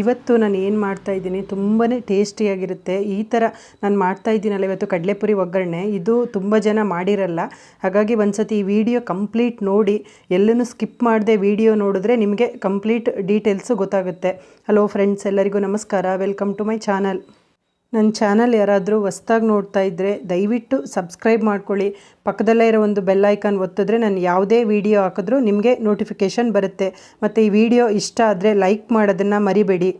ಇವತ್ತು ನಾನು ಏನು ಮಾಡ್ತಾ ಇದ್ದೀನಿ ತುಂಬಾ ಟೇಸ್ಟಿಯಾಗಿರುತ್ತೆ ಈ ಥರ ನಾನು ಮಾಡ್ತಾ ಇದ್ದೀನಲ್ಲ ಇವತ್ತು ಕಡಲೆಪುರಿ ಒಗ್ಗರಣೆ. ಇದು ತುಂಬ ಜನ ಮಾಡಿರಲ್ಲ. ಹಾಗಾಗಿ ಒಂದು ಸತಿ ಈ ವಿಡಿಯೋ ಕಂಪ್ಲೀಟ್ ನೋಡಿ ಎಲ್ಲೂ ಸ್ಕಿಪ್ ಮಾಡದೆ ವಿಡಿಯೋ ನೋಡಿದ್ರೆ ನಿಮಗೆ ಕಂಪ್ಲೀಟ್ ಡೀಟೇಲ್ಸು ಗೊತ್ತಾಗುತ್ತೆ. ಹಲೋ ಫ್ರೆಂಡ್ಸ್ ಎಲ್ಲರಿಗೂ ನಮಸ್ಕಾರ. ವೆಲ್ಕಮ್ ಟು ಮೈ ಚಾನಲ್ ನನ್ನ ಚಾನಲ್ ಯಾರಾದರೂ ಹೊಸ್ದಾಗಿ ನೋಡ್ತಾ ಇದ್ದರೆ ದಯವಿಟ್ಟು ಸಬ್ಸ್ಕ್ರೈಬ್ ಮಾಡ್ಕೊಳ್ಳಿ. ಪಕ್ಕದಲ್ಲೇ ಇರೋ ಒಂದು ಬೆಲ್ ಐಕಾನ್ ಒತ್ತಿದ್ರೆ ನಾನು ಯಾವುದೇ ವಿಡಿಯೋ ಹಾಕಿದ್ರೂ ನಿಮಗೆ ನೋಟಿಫಿಕೇಷನ್ ಬರುತ್ತೆ. ಮತ್ತು ಈ ವಿಡಿಯೋ ಇಷ್ಟ ಆದರೆ ಲೈಕ್ ಮಾಡೋದನ್ನು ಮರಿಬೇಡಿ.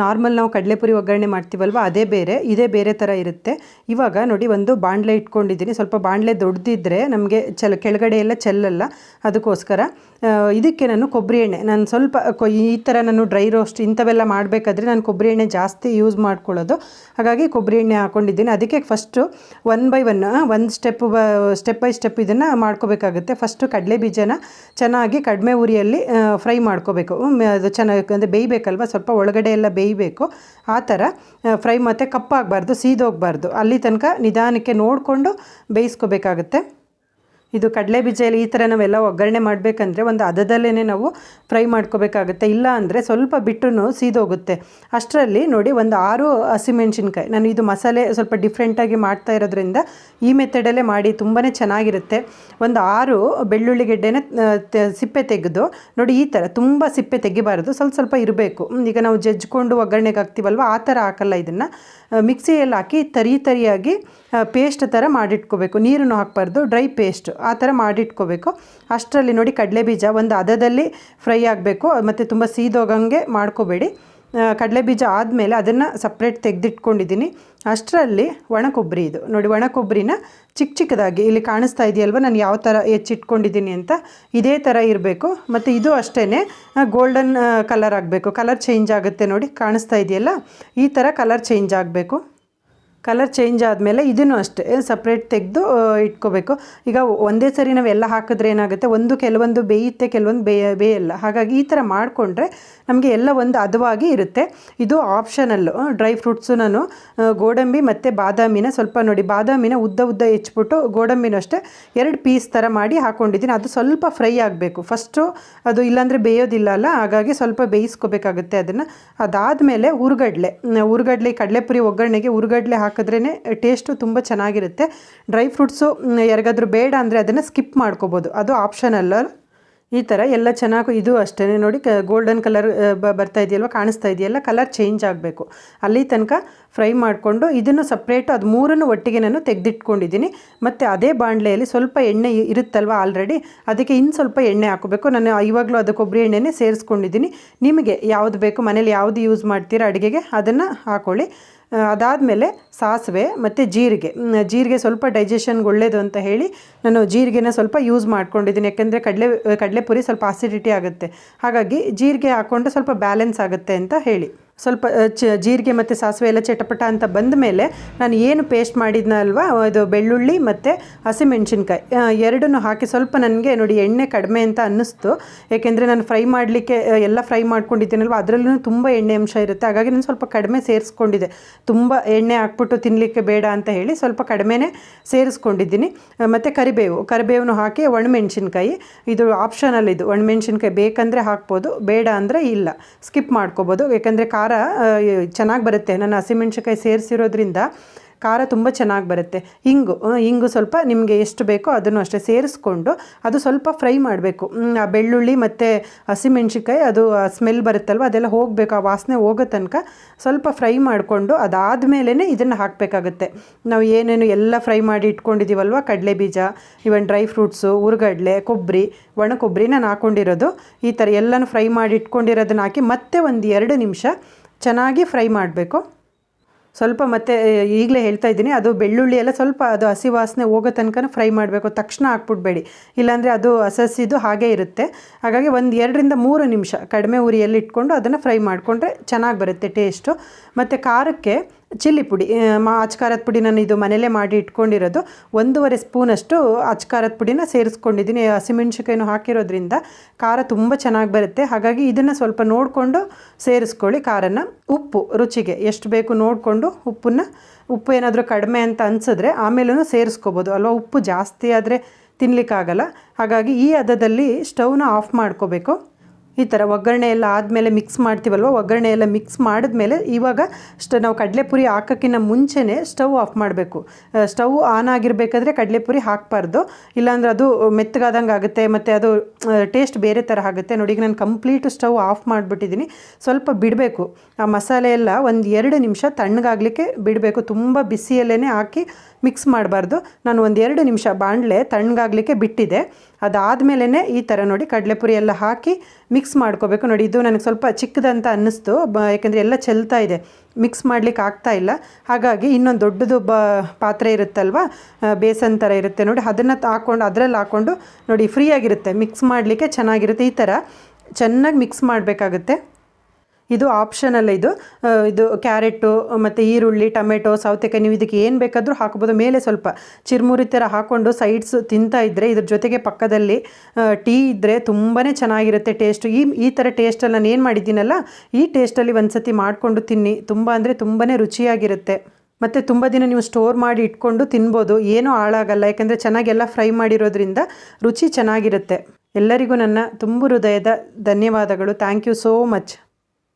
ನಾರ್ಮಲ್ ನಾವು ಕಡಲೆಪುರಿ ಒಗ್ಗರಣೆ ಮಾಡ್ತೀವಲ್ವ, ಅದೇ ಬೇರೆ, ಇದೇ ಬೇರೆ ಥರ ಇರುತ್ತೆ. ಇವಾಗ ನೋಡಿ ಒಂದು ಬಾಣಲೆ ಇಟ್ಕೊಂಡಿದ್ದೀನಿ. ಸ್ವಲ್ಪ ಬಾಣಲೆ ದೊಡ್ಡದಿದ್ದರೆ ನಮಗೆ ಚೆಲ್, ಕೆಳಗಡೆ ಎಲ್ಲ ಚೆಲ್ಲಲ್ಲ. ಅದಕ್ಕೋಸ್ಕರ ಇದಕ್ಕೆ ನಾನು ಕೊಬ್ಬರಿ ಎಣ್ಣೆ. ನಾನು ಸ್ವಲ್ಪ ಈ ಥರ ನಾನು ಡ್ರೈ ರೋಸ್ಟ್ ಇಂಥವೆಲ್ಲ ಮಾಡಬೇಕಾದ್ರೆ ನಾನು ಕೊಬ್ಬರಿ ಎಣ್ಣೆ ಜಾಸ್ತಿ ಯೂಸ್ ಮಾಡ್ಕೊಳ್ಳೋದು. ಹಾಗಾಗಿ ಕೊಬ್ಬರಿ ಎಣ್ಣೆ ಹಾಕ್ಕೊಂಡಿದ್ದೀನಿ ಅದಕ್ಕೆ ಫಸ್ಟು ಒನ್ ಬೈ ಒನ್ ಒಂದು ಸ್ಟೆಪ್ ಸ್ಟೆಪ್ ಬೈ ಸ್ಟೆಪ್ ಇದನ್ನು ಮಾಡ್ಕೋಬೇಕಾಗುತ್ತೆ. ಫಸ್ಟು ಕಡಲೆ ಬೀಜನ ಚೆನ್ನಾಗಿ ಕಡಿಮೆ ಉರಿಯಲ್ಲಿ ಫ್ರೈ ಮಾಡ್ಕೋಬೇಕು. ಅದು ಚೆನ್ನಾಗಿ, ಅಂದರೆ ಬೇಯಬೇಕಲ್ವ? ಸ್ವಲ್ಪ ಒಳಗಡೆ ಎಲ್ಲ ಬೇಯಬೇಕು. ಆ ಥರ ಫ್ರೈ ಮತ್ತು ಕಪ್ಪಾಗಬಾರ್ದು ಸೀದೋಗಬಾರ್ದು. ಅಲ್ಲಿ ತನಕ ನಿಧಾನಕ್ಕೆ ನೋಡಿಕೊಂಡು ಬೇಯಿಸ್ಕೋಬೇಕಾಗುತ್ತೆ. ಇದು ಕಡಲೆ ಬೀಜಲ್ಲಿ ಈ ಥರ ನಾವೆಲ್ಲ ಒಗ್ಗರಣೆ ಮಾಡಬೇಕಂದ್ರೆ ಒಂದು ಹದದಲ್ಲೇ ನಾವು ಫ್ರೈ ಮಾಡ್ಕೋಬೇಕಾಗುತ್ತೆ. ಇಲ್ಲ ಅಂದರೆ ಸ್ವಲ್ಪ ಬಿಟ್ಟು ಸೀದೋಗುತ್ತೆ. ಅಷ್ಟರಲ್ಲಿ ನೋಡಿ ಒಂದು ಆರು ಹಸಿಮೆಣ್ಸಿನ್ಕಾಯಿ. ನಾನು ಇದು ಮಸಾಲೆ ಸ್ವಲ್ಪ ಡಿಫ್ರೆಂಟಾಗಿ ಮಾಡ್ತಾ ಇರೋದ್ರಿಂದ ಈ ಮೆಥಡಲ್ಲೇ ಮಾಡಿ ತುಂಬಾ ಚೆನ್ನಾಗಿರುತ್ತೆ. ಒಂದು ಆರು ಬೆಳ್ಳುಳ್ಳಿ ಗೆಡ್ಡೆನ ಸಿಪ್ಪೆ ತೆಗೆದು ನೋಡಿ ಈ ಥರ ತುಂಬ ಸಿಪ್ಪೆ ತೆಗಿಬಾರ್ದು. ಸ್ವಲ್ಪ ಸ್ವಲ್ಪ ಇರಬೇಕು. ಈಗ ನಾವು ಜಜ್ಕೊಂಡು ಒಗ್ಗರಣೆಗೆ ಹಾಕ್ತೀವಲ್ವ? ಆ ಥರ ಹಾಕಲ್ಲ ಇದನ್ನು. ಮಿಕ್ಸಿಯಲ್ಲಿ ಹಾಕಿ ತರಿ ತರಿಯಾಗಿ ಪೇಸ್ಟ್ ಥರ ಮಾಡಿಟ್ಕೋಬೇಕು. ನೀರನ್ನು ಹಾಕಬಾರ್ದು. ಡ್ರೈ ಪೇಸ್ಟ್ ಆ ಥರ ಮಾಡಿಟ್ಕೋಬೇಕು. ಅಷ್ಟರಲ್ಲಿ ನೋಡಿ ಕಡಲೆ ಬೀಜ ಒಂದು ಹದದಲ್ಲಿ ಫ್ರೈ ಆಗಬೇಕು. ಮತ್ತು ತುಂಬ ಸೀದೋಗಂಗೆ ಮಾಡ್ಕೋಬೇಡಿ. ಕಡಲೆ ಬೀಜ ಆದಮೇಲೆ ಅದನ್ನು ಸಪ್ರೇಟ್ ತೆಗೆದಿಟ್ಕೊಂಡಿದ್ದೀನಿ. ಅಷ್ಟರಲ್ಲಿ ಒಣ ಕೊಬ್ಬರಿ ಇದು. ನೋಡಿ ಒಣ ಕೊಬ್ಬರಿನ ಚಿಕ್ಕ ಚಿಕ್ಕದಾಗಿ ಇಲ್ಲಿ ಕಾಣಿಸ್ತಾ ಇದೆಯಲ್ವ? ನಾನು ಯಾವ ಥರ ಹೆಚ್ಚಿಟ್ಕೊಂಡಿದ್ದೀನಿ ಅಂತ ಇದೇ ಥರ ಇರಬೇಕು. ಮತ್ತು ಇದು ಅಷ್ಟೇ ಗೋಲ್ಡನ್ ಕಲರ್ ಆಗಬೇಕು. ಕಲರ್ ಚೇಂಜ್ ಆಗುತ್ತೆ ನೋಡಿ, ಕಾಣಿಸ್ತಾ ಇದೆಯಲ್ಲ? ಈ ಥರ ಕಲರ್ ಚೇಂಜ್ ಆಗಬೇಕು. ಕಲರ್ ಚೇಂಜ್ ಆದಮೇಲೆ ಇದನ್ನು ಅಷ್ಟೇ ಸಪ್ರೇಟ್ ತೆಗೆದು ಇಟ್ಕೋಬೇಕು. ಈಗ ಒಂದೇ ಸರಿ ನಾವೆಲ್ಲ ಹಾಕಿದ್ರೆ ಏನಾಗುತ್ತೆ? ಒಂದು ಕೆಲವೊಂದು ಬೇಯುತ್ತೆ, ಕೆಲವೊಂದು ಬೇಯ, ಬೇಯಲ್ಲ. ಹಾಗಾಗಿ ಈ ಥರ ಮಾಡಿಕೊಂಡ್ರೆ ನಮಗೆ ಎಲ್ಲ ಒಂದು ಹದವಾಗಿ ಇರುತ್ತೆ. ಇದು ಆಪ್ಷನಲ್ಲು ಡ್ರೈ ಫ್ರೂಟ್ಸು ನಾನು ಗೋಡಂಬಿ ಮತ್ತು ಬಾದಾಮಿನ ಸ್ವಲ್ಪ ನೋಡಿ, ಬಾದಾಮಿನ ಉದ್ದ ಉದ್ದ ಹೆಚ್ಚಿಬಿಟ್ಟು ಗೋಡಂಬಿನೂ ಅಷ್ಟೇ ಎರಡು ಪೀಸ್ ಥರ ಮಾಡಿ ಹಾಕ್ಕೊಂಡಿದ್ದೀನಿ ಅದು ಸ್ವಲ್ಪ ಫ್ರೈ ಆಗಬೇಕು. ಫಸ್ಟು ಅದು ಇಲ್ಲಾಂದರೆ ಬೇಯೋದಿಲ್ಲ ಅಲ್ಲ? ಹಾಗಾಗಿ ಸ್ವಲ್ಪ ಬೇಯಿಸ್ಕೋಬೇಕಾಗುತ್ತೆ ಅದನ್ನು. ಅದಾದಮೇಲೆ ಹುರ್ಗಡ್ಲೆ ಹುರ್ಗಡ್ಲೆ ಕಡಲೆಪುರಿ ಒಗ್ಗರಣೆಗೆ ಹುರ್ಗಡ್ಲೆ ಹಾಕಿದ್ರೇ ಟೇಸ್ಟು ತುಂಬ ಚೆನ್ನಾಗಿರುತ್ತೆ. ಡ್ರೈ ಫ್ರೂಟ್ಸು ಯಾರಿಗಾದರೂ ಬೇಡ ಅಂದರೆ ಅದನ್ನು ಸ್ಕಿಪ್ ಮಾಡ್ಕೋಬೋದು. ಅದು ಆಪ್ಷನಲ್ಲ ಈ ಥರ ಎಲ್ಲ ಚೆನ್ನಾಗಿ ಇದು ಅಷ್ಟೇ ನೋಡಿ ಗೋಲ್ಡನ್ ಕಲರ್ ಬರ್ತಾ ಇದೆಯಲ್ವ, ಕಾಣಿಸ್ತಾ ಇದೆಯಲ್ಲ ಕಲರ್ ಚೇಂಜ್ ಆಗಬೇಕು. ಅಲ್ಲಿ ತನಕ ಫ್ರೈ ಮಾಡಿಕೊಂಡು ಇದನ್ನು ಸಪ್ರೇಟು ಅದು ಮೂರನ್ನು ಒಟ್ಟಿಗೆ ನಾನು ತೆಗೆದಿಟ್ಕೊಂಡಿದ್ದೀನಿ. ಮತ್ತು ಅದೇ ಬಾಣಲೆಯಲ್ಲಿ ಸ್ವಲ್ಪ ಎಣ್ಣೆ ಇರುತ್ತಲ್ವ ಆಲ್ರೆಡಿ ಅದಕ್ಕೆ ಇನ್ನು ಸ್ವಲ್ಪ ಎಣ್ಣೆ ಹಾಕೋಬೇಕು. ನಾನು ಇವಾಗಲೂ ಅದು ಕೊಬ್ಬರಿ ಎಣ್ಣೆನೇ ಸೇರಿಸ್ಕೊಂಡಿದ್ದೀನಿ. ನಿಮಗೆ ಯಾವುದು ಬೇಕು, ಮನೇಲಿ ಯಾವುದು ಯೂಸ್ ಮಾಡ್ತೀರಾ ಅಡುಗೆಗೆ, ಅದನ್ನು ಹಾಕೊಳ್ಳಿ. ಅದಾದಮೇಲೆ ಸಾಸಿವೆ ಮತ್ತು ಜೀರಿಗೆ. ಜೀರಿಗೆ ಸ್ವಲ್ಪ ಡೈಜೆಷನ್ಗೆ ಒಳ್ಳೆಯದು ಅಂತ ಹೇಳಿ ನಾನು ಜೀರಿಗೆನ ಸ್ವಲ್ಪ ಯೂಸ್ ಮಾಡ್ಕೊಂಡಿದ್ದೀನಿ. ಯಾಕೆಂದರೆ ಕಡಲೆ, ಕಡಲೆಪುರಿ ಸ್ವಲ್ಪ ಆಸಿಡಿಟಿ ಆಗುತ್ತೆ. ಹಾಗಾಗಿ ಜೀರಿಗೆ ಹಾಕ್ಕೊಂಡು ಸ್ವಲ್ಪ ಬ್ಯಾಲೆನ್ಸ್ ಆಗುತ್ತೆ ಅಂತ ಹೇಳಿ. ಸ್ವಲ್ಪ ಚ, ಜೀರಿಗೆ ಮತ್ತು ಸಾಸಿವೆ ಎಲ್ಲ ಚಟಪಟ ಅಂತ ಬಂದ ಮೇಲೆ ನಾನು ಏನು ಪೇಸ್ಟ್ ಮಾಡಿದ್ನಲ್ವ ಅದು ಬೆಳ್ಳುಳ್ಳಿ ಮತ್ತು ಹಸಿಮೆಣ್ಸಿನ್ಕಾಯಿ. ಎರಡನ್ನು ಹಾಕಿ ಸ್ವಲ್ಪ ನನಗೆ ನೋಡಿ ಎಣ್ಣೆ ಕಡಿಮೆ ಅಂತ ಅನ್ನಿಸ್ತು. ಏಕೆಂದರೆ ನಾನು ಫ್ರೈ ಮಾಡಲಿಕ್ಕೆ ಎಲ್ಲ ಫ್ರೈ ಮಾಡ್ಕೊಂಡಿದ್ದೀನಲ್ವ, ಅದರಲ್ಲೂ ತುಂಬ ಎಣ್ಣೆ ಅಂಶ ಇರುತ್ತೆ. ಹಾಗಾಗಿ ನಾನು ಸ್ವಲ್ಪ ಕಡಿಮೆ ಸೇರಿಸ್ಕೊಂಡಿದ್ದೆ. ತುಂಬ ಎಣ್ಣೆ ಹಾಕ್ಬಿಟ್ಟು ತಿನ್ನಲಿಕ್ಕೆ ಬೇಡ ಅಂತ ಹೇಳಿ ಸ್ವಲ್ಪ ಕಡಿಮೆನೇ ಸೇರಿಸ್ಕೊಂಡಿದ್ದೀನಿ. ಮತ್ತು ಕರಿಬೇವು. ಕರಿಬೇವನ್ನು ಹಾಕಿ ಒಣಮೆಣ್ಸಿನ್ಕಾಯಿ. ಇದು ಆಪ್ಷನಲ್ ಇದು. ಒಣಮೆಣ್ಸಿನ್ಕಾಯಿ ಬೇಕಂದರೆ ಹಾಕ್ಬೋದು, ಬೇಡ ಅಂದರೆ ಇಲ್ಲ. ಸ್ಕಿಪ್ ಮಾಡ್ಕೋಬೋದು. ಯಾಕಂದರೆ ಖಾರ ಚೆನ್ನಾಗಿ ಬರುತ್ತೆ. ನಾನು ಹಸಿಮೆಣ್ಸಿನ್ಕಾಯಿ ಸೇರಿಸಿರೋದ್ರಿಂದ ಖಾರ ತುಂಬ ಚೆನ್ನಾಗಿ ಬರುತ್ತೆ. ಹಿಂಗು ಹಿಂಗು ಸ್ವಲ್ಪ ನಿಮಗೆ ಎಷ್ಟು ಬೇಕೋ ಅದನ್ನು ಅಷ್ಟೇ ಸೇರಿಸ್ಕೊಂಡು ಅದು ಸ್ವಲ್ಪ ಫ್ರೈ ಮಾಡಬೇಕು. ಆ ಬೆಳ್ಳುಳ್ಳಿ ಮತ್ತು ಹಸಿಮೆಣ್ಸಿನ್ಕಾಯಿ, ಅದು ಸ್ಮೆಲ್ ಬರುತ್ತಲ್ವ, ಅದೆಲ್ಲ ಹೋಗಬೇಕು, ಆ ವಾಸನೆ ಹೋಗೋ ತನಕ ಸ್ವಲ್ಪ ಫ್ರೈ ಮಾಡಿಕೊಂಡು ಅದಾದಮೇಲೆ ಇದನ್ನು ಹಾಕಬೇಕಾಗುತ್ತೆ. ನಾವು ಏನೇನು ಎಲ್ಲ ಫ್ರೈ ಮಾಡಿ ಇಟ್ಕೊಂಡಿದ್ದೀವಲ್ವ ಕಡಲೆ ಬೀಜ ಇವನ್ ಡ್ರೈ ಫ್ರೂಟ್ಸು, ಉರ್ಗಡ್ಲೆ ಕೊಬ್ಬರಿ ಒಣ ಕೊಬ್ಬರಿ ನಾನು ಹಾಕ್ಕೊಂಡಿರೋದು ಈ ಥರ ಎಲ್ಲನೂ ಫ್ರೈ ಮಾಡಿ ಇಟ್ಕೊಂಡಿರೋದನ್ನ ಹಾಕಿ ಮತ್ತೆ ಒಂದು ಎರಡು ನಿಮಿಷ ಚೆನ್ನಾಗಿ ಫ್ರೈ ಮಾಡಬೇಕು. ಸ್ವಲ್ಪ ಮತ್ತೆ ಈಗಲೇ ಹೇಳ್ತಾ ಇದ್ದೀನಿ, ಅದು ಬೆಳ್ಳುಳ್ಳಿ ಎಲ್ಲ ಸ್ವಲ್ಪ ಅದು ಹಸಿ ವಾಸನೆ ಹೋಗೋ ತನಕ ಫ್ರೈ ಮಾಡಬೇಕು. ತಕ್ಷಣ ಹಾಕ್ಬಿಡ್ಬೇಡಿ. ಇಲ್ಲಾಂದರೆ ಅದು ಹಸಸಿದು ಹಾಗೇ ಇರುತ್ತೆ. ಹಾಗಾಗಿ ಒಂದು ಎರಡರಿಂದ ಮೂರು ನಿಮಿಷ ಕಡಿಮೆ ಉರಿಯಲ್ಲಿ ಇಟ್ಕೊಂಡು ಅದನ್ನು ಫ್ರೈ ಮಾಡಿಕೊಂಡ್ರೆ ಚೆನ್ನಾಗಿ ಬರುತ್ತೆ ಟೇಸ್ಟು. ಮತ್ತು ಖಾರಕ್ಕೆ ಚಿಲ್ಲಿ ಪುಡಿ ಮಾ, ಅಚ್ಕಾರದ ಪುಡಿ ನಾನು ಇದು ಮನೇಲೇ ಮಾಡಿ ಇಟ್ಕೊಂಡಿರೋದು. ಒಂದೂವರೆ ಸ್ಪೂನಷ್ಟು ಅಚ್ಕಾರದ ಪುಡಿನ ಸೇರಿಸ್ಕೊಂಡಿದ್ದೀನಿ. ಹಸಿಮೆಣ್ಸಿಕಾಯಿನೂ ಹಾಕಿರೋದ್ರಿಂದ ಖಾರ ತುಂಬ ಚೆನ್ನಾಗಿ ಬರುತ್ತೆ. ಹಾಗಾಗಿ ಇದನ್ನು ಸ್ವಲ್ಪ ನೋಡಿಕೊಂಡು ಸೇರಿಸ್ಕೊಳ್ಳಿ ಖಾರನ. ಉಪ್ಪು, ರುಚಿಗೆ ಎಷ್ಟು ಬೇಕು ನೋಡಿಕೊಂಡು ಉಪ್ಪನ್ನ, ಉಪ್ಪು ಏನಾದರೂ ಕಡಿಮೆ ಅಂತ ಅನಿಸಿದ್ರೆ ಆಮೇಲೂ ಸೇರಿಸ್ಕೋಬೋದು. ಅಲ್ವಾ, ಉಪ್ಪು ಜಾಸ್ತಿ ಆದರೆ ತಿನ್ನಲಿಕ್ಕಾಗಲ್ಲ ಹಾಗಾಗಿ ಈ ಹದದಲ್ಲಿ ಸ್ಟವ್ನ ಆಫ್ ಮಾಡ್ಕೋಬೇಕು. ಈ ಥರ ಒಗ್ಗರಣೆ ಎಲ್ಲ ಆದಮೇಲೆ ಮಿಕ್ಸ್ ಮಾಡ್ತೀವಲ್ವ? ಒಗ್ಗರಣೆ ಎಲ್ಲ ಮಿಕ್ಸ್ ಮಾಡಿದ್ಮೇಲೆ ಇವಾಗ ಸ್ಟ ನಾವು ಕಡಲೆಪುರಿ ಹಾಕೋಕ್ಕಿಂತ ಮುಂಚೆನೇ ಸ್ಟವ್ ಆಫ್ ಮಾಡಬೇಕು. ಸ್ಟವ್ ಆನ್ ಆಗಿರಬೇಕಾದ್ರೆ ಕಡಲೆಪುರಿ ಹಾಕಬಾರ್ದು. ಇಲ್ಲಾಂದ್ರೆ ಅದು ಮೆತ್ತಗಾದಂಗೆ ಆಗುತ್ತೆ, ಮತ್ತು ಅದು ಟೇಸ್ಟ್ ಬೇರೆ ಥರ ಆಗುತ್ತೆ. ನೋಡಿ ನಾನು ಕಂಪ್ಲೀಟ್ ಸ್ಟವ್ ಆಫ್ ಮಾಡಿಬಿಟ್ಟಿದ್ದೀನಿ ಸ್ವಲ್ಪ ಬಿಡಬೇಕು. ಆ ಮಸಾಲೆ ಎಲ್ಲ ಒಂದು ಎರಡು ನಿಮಿಷ ತಣ್ಣಗಾಗಲಿಕ್ಕೆ ಬಿಡಬೇಕು. ತುಂಬ ಬಿಸಿಯಲ್ಲೇ ಹಾಕಿ ಮಿಕ್ಸ್ ಮಾಡಬಾರ್ದು. ನಾನು ಒಂದು ಎರಡು ನಿಮಿಷ ಬಾಣಲೆ ತಣ್ಣಗಾಗಲಿಕ್ಕೆ ಬಿಟ್ಟಿದೆ. ಅದಾದಮೇಲೆ ಈ ಥರ ನೋಡಿ ಕಡಲೆಪುರಿ ಎಲ್ಲ ಹಾಕಿ ಮಿಕ್ಸ್ ಮಾಡ್ಕೋಬೇಕು. ನೋಡಿ, ಇದು ನನಗೆ ಸ್ವಲ್ಪ ಚಿಕ್ಕದಂತ ಅನ್ನಿಸ್ತು. ಬ, ಯಾಕೆಂದರೆ ಎಲ್ಲ ಚೆಲ್ತಾ ಇದೆ. ಮಿಕ್ಸ್ ಮಾಡ್ಲಿಕ್ಕೆ ಆಗ್ತಾ ಇಲ್ಲ. ಹಾಗಾಗಿ ಇನ್ನೊಂದು ದೊಡ್ಡದು ಬ, ಪಾತ್ರೆ ಇರುತ್ತಲ್ವ? ಬೇಸನ್ ಥರ ಇರುತ್ತೆ ನೋಡಿ. ಅದನ್ನು ಹಾಕ್ಕೊಂಡು ಅದರಲ್ಲಿ ಹಾಕ್ಕೊಂಡು ನೋಡಿ ಫ್ರೀ ಆಗಿರುತ್ತೆ ಮಿಕ್ಸ್ ಮಾಡಲಿಕ್ಕೆ ಚೆನ್ನಾಗಿರುತ್ತೆ ಈ ಥರ ಚೆನ್ನಾಗಿ ಮಿಕ್ಸ್ ಮಾಡಬೇಕಾಗುತ್ತೆ. ಇದು ಆಪ್ಷನಲ್ಲ ಇದು. ಇದು ಕ್ಯಾರೆಟು ಮತ್ತು ಈರುಳ್ಳಿ ಟೊಮೆಟೊ ಸೌತೆಕಾಯಿ, ನೀವು ಇದಕ್ಕೆ ಏನು ಬೇಕಾದರೂ ಹಾಕ್ಬೋದು. ಮೇಲೆ ಸ್ವಲ್ಪ ಚಿರ್ಮುರಿ ಥರ ಹಾಕ್ಕೊಂಡು ಸೈಡ್ಸ್ ತಿಂತಾ ಇದ್ದರೆ ಇದ್ರ ಜೊತೆಗೆ ಪಕ್ಕದಲ್ಲಿ ಟೀ ಇದ್ದರೆ ತುಂಬಾ ಚೆನ್ನಾಗಿರುತ್ತೆ ಟೇಸ್ಟು ಈ ಈ ಥರ ಟೇಸ್ಟಲ್ಲಿ ನಾನು ಏನು ಮಾಡಿದ್ದೀನಲ್ಲ, ಈ ಟೇಸ್ಟಲ್ಲಿ ಒಂದು ಸತಿ ಮಾಡಿಕೊಂಡು ತಿನ್ನಿ. ತುಂಬ ಅಂದರೆ ತುಂಬಾ ರುಚಿಯಾಗಿರುತ್ತೆ. ಮತ್ತು ತುಂಬ ದಿನ ನೀವು ಸ್ಟೋರ್ ಮಾಡಿ ಇಟ್ಕೊಂಡು ತಿನ್ಬೋದು. ಏನೂ ಹಾಳಾಗಲ್ಲ. ಯಾಕಂದರೆ ಚೆನ್ನಾಗೆಲ್ಲ ಫ್ರೈ ಮಾಡಿರೋದ್ರಿಂದ ರುಚಿ ಚೆನ್ನಾಗಿರುತ್ತೆ. ಎಲ್ಲರಿಗೂ ನನ್ನ ತುಂಬು ಹೃದಯದ ಧನ್ಯವಾದಗಳು. Thank you so much